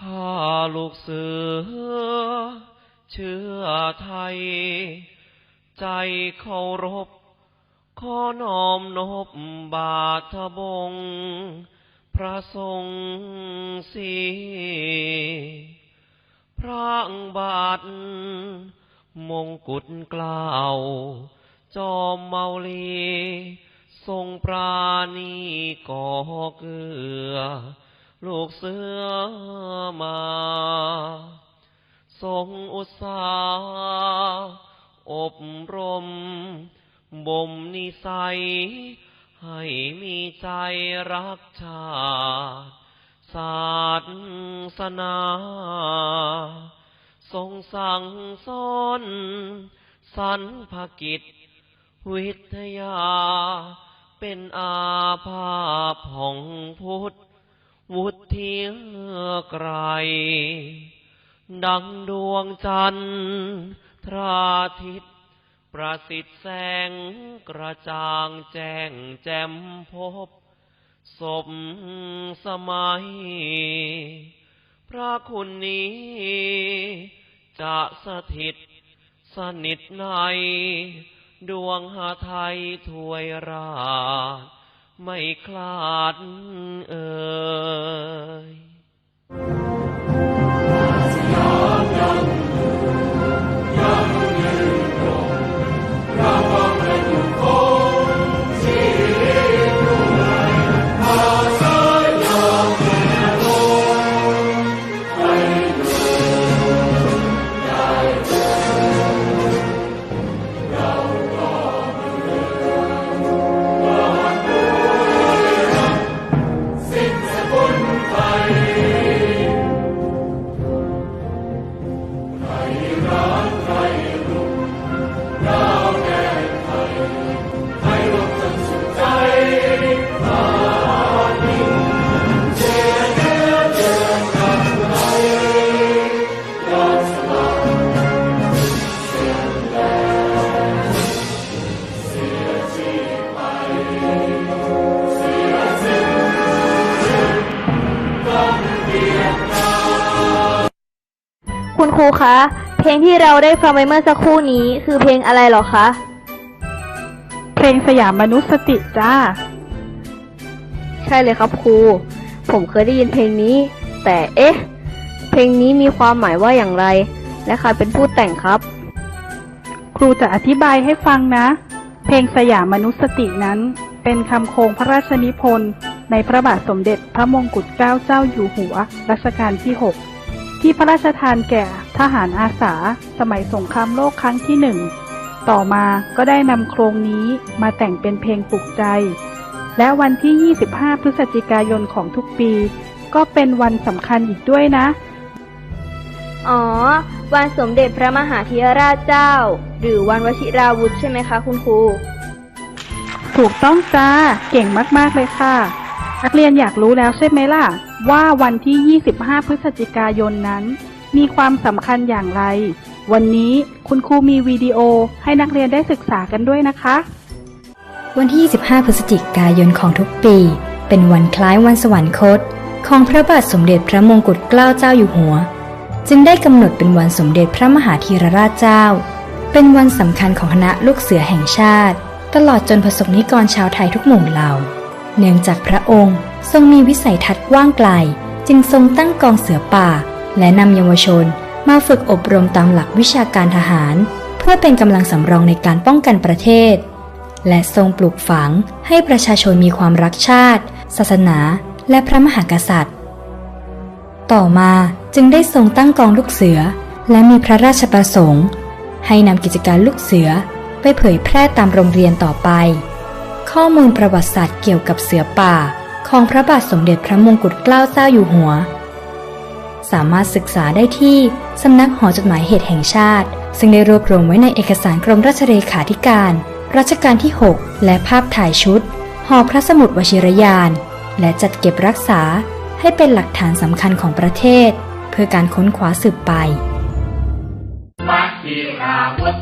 ข้าลูกเสือ เชื่อไทย ใจเคารพ ขอน้อมนบบาทบง พระทรงสีพระบาท มงกุฎกล้าว จอมเมาลี ทรงปราณีก่อเกือ ลูกเสือมาทรงอุตสาหอบรม บ่มนิสัย ให้มีใจรักชาติศาสนา ทรงสั่งสอนสรรพกิจ วิทยา เป็นอาภาพของพุทธ วุฒิไกรดังดวงจันทร์ทราทิต ประสิทธิ์แสงกระจ่างแจ้งแจ่มพบสมสมัย พระคุณนี้ จะสถิต สนิทใน ดวงหาไทยถวยราช ไม่คลาดเอ่ย คุณครูคะ เพลงที่เราได้ฟังไปเมื่อสักครู่นี้คือเพลงอะไรเหรอคะ เพลงสยามมนุษย์สติจ้า ใช่เลยครับครู ผมเคยได้ยินเพลงนี้ แต่เอ๊ะ เพลงนี้มีความหมายว่าอย่างไร และใครเป็นผู้แต่งครับ ครูจะอธิบายให้ฟังนะ เพลงสยามมนุษย์สตินั้น เป็นคำโครงพระราชนิพนธ์ในพระบาทสมเด็จพระมงกุฎเกล้าเจ้าอยู่หัวรัชกาลที่ 6 ที่พระราชทานแก่ทหารอาสา สมัยสงครามโลกครั้งที่หนึ่ง ต่อมาก็ได้นำโครงนี้มาแต่งเป็นเพลงปลุกใจ และวันที่ 25 พฤศจิกายนของทุกปี ก็เป็นวันสำคัญอีกด้วยนะ อ๋อ วันสมเด็จพระมหาธีรราชเจ้า หรือวันวชิราวุธใช่ไหมคะคุณครู ถูกต้องจ้า เก่งมาก ๆ เลยค่ะ นักเรียนอยากรู้แล้วใช่ไหมล่ะ ว่าวันที่ 25 พฤศจิกายนนั้น มีความสำคัญอย่างไร วันนี้คุณครูมีวิดีโอให้นักเรียนได้ศึกษากันด้วยนะคะ วันที่ 25 พฤศจิกายนของทุกปี เป็นวันคล้ายวันสวรรคต ของพระบาทสมเด็จพระมงกุฎเกล้าเจ้าอยู่หัว จึงได้กำหนดเป็นวันสมเด็จพระมหาธีรราชเจ้า เป็นวันสำคัญของคณะลูกเสือแห่งชาติ ตลอดจนประสบนิกรชาวไทยทุกหมู่เหล่า เนื่องจากพระองค์ทรงมีวิสัยทัศน์กว้างไกล จึงทรงตั้งกองเสือป่า และนำเยาวชนมาฝึกอบรมตามหลักวิชาการทหาร เพื่อเป็นกำลังสำรองในการป้องกันประเทศ และทรงปลูกฝังให้ประชาชนมีความรักชาติ ศาสนา และพระมหากษัตริย์ ต่อมาจึงได้ทรงตั้งกองลูกเสือ และมีพระราชประสงค์ ให้นำกิจการลูกเสือไปเผยแพร่ตามโรงเรียนต่อไป ข้อมูลประวัติศาสตร์เกี่ยวกับเสือป่า ของพระบาทสมเด็จพระมงกุฎเกล้าเจ้าอยู่หัว สามารถศึกษาได้ที่ สำนักหอจดหมายเหตุแห่งชาติ ซึ่งได้รวบรวมไว้ในเอกสารกรมราชเลขาธิการ รัชกาลที่ 6 และภาพถ่ายชุด หอพระสมุดวชิรยาน และจัดเก็บรักษาให้เป็นหลักฐานสำคัญของประเทศ เพื่อการค้นคว้าสืบไปวชิราวุธ